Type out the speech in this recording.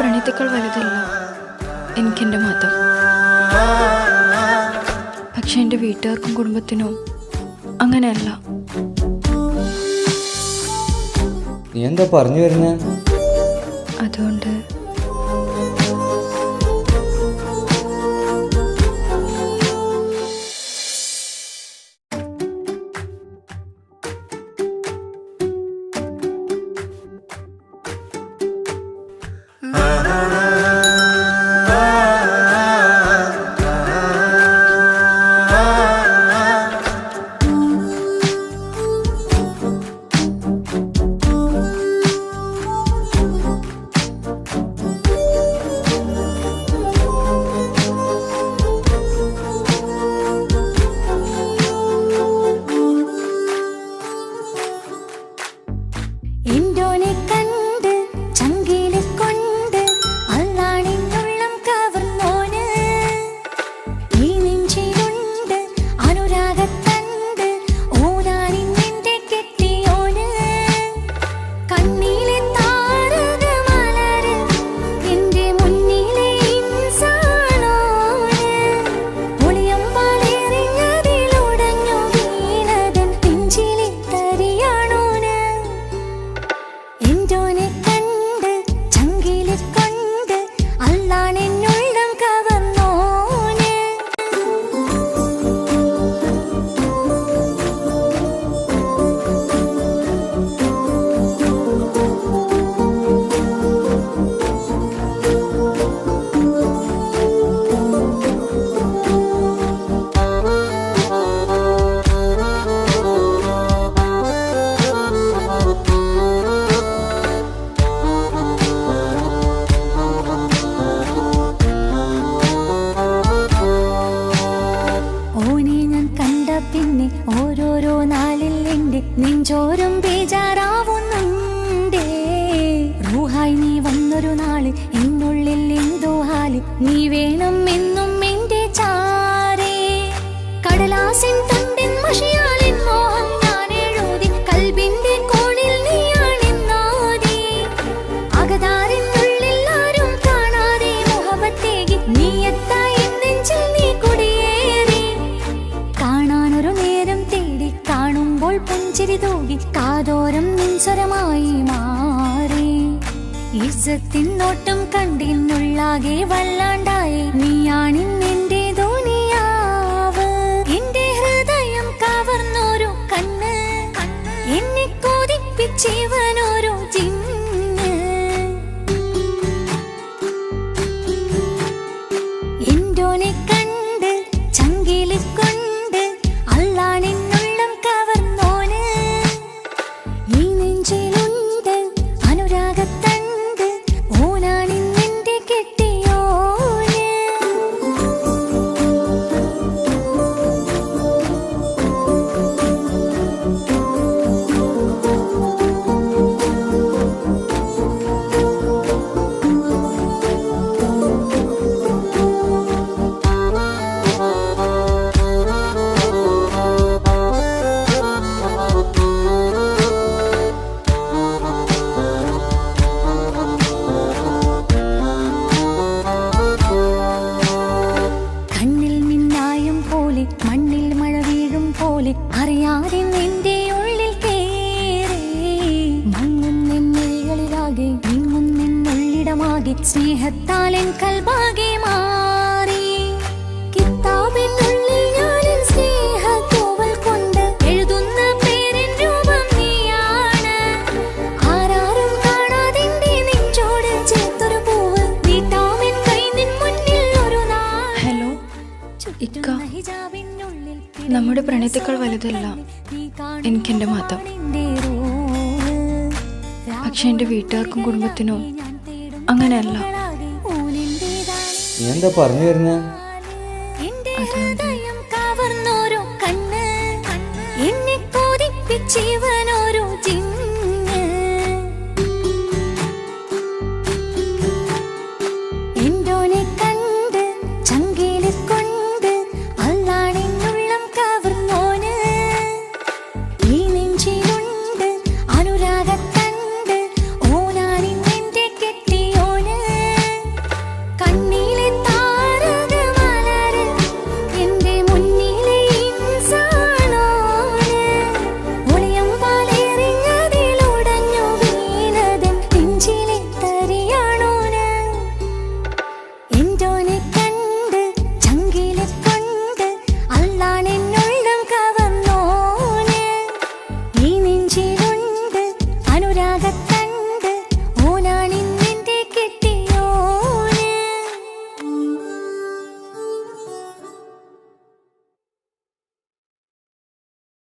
പ്രണയത്തേക്കാൾ വലുതല്ല. എനിക്കെന്റെ മതം. പക്ഷെ എന്റെ വീട്ടുകാർക്കും കുടുംബത്തിനും അങ്ങനെയല്ല. നീ എന്താ പറഞ്ഞു വരുന്നത് അതുകൊണ്ട് 졸음 비 അക്ഷരമായി മാറി. ഇസത്തിനോട്ടം കണ്ടിന്നുള്ളാകെ വല്ലാണ്ടായി. നീയാ പോലെ അറിയാതെ നിന്റെ ഉള്ളിൽ കേറിയാകെ മങ്ങുന്നിന്നിഴകളിലാകെ ഇങ്ങുന്നിന്നുള്ളിടമാകെ സ്നേഹത്താലെൻ കൽവാകെ മാറി. കിത്താബിനുള്ളിൽ നമ്മുടെ പ്രണയത്തെക്കാൾ വലുതല്ല എനിക്കെന്റെ മതം. പക്ഷെ എന്റെ വീട്ടുകാർക്കും കുടുംബത്തിനോ അങ്ങനെയല്ല. എന്താ പറഞ്ഞു വരുന്നേ? അതുകൊണ്ട് ജീവനോ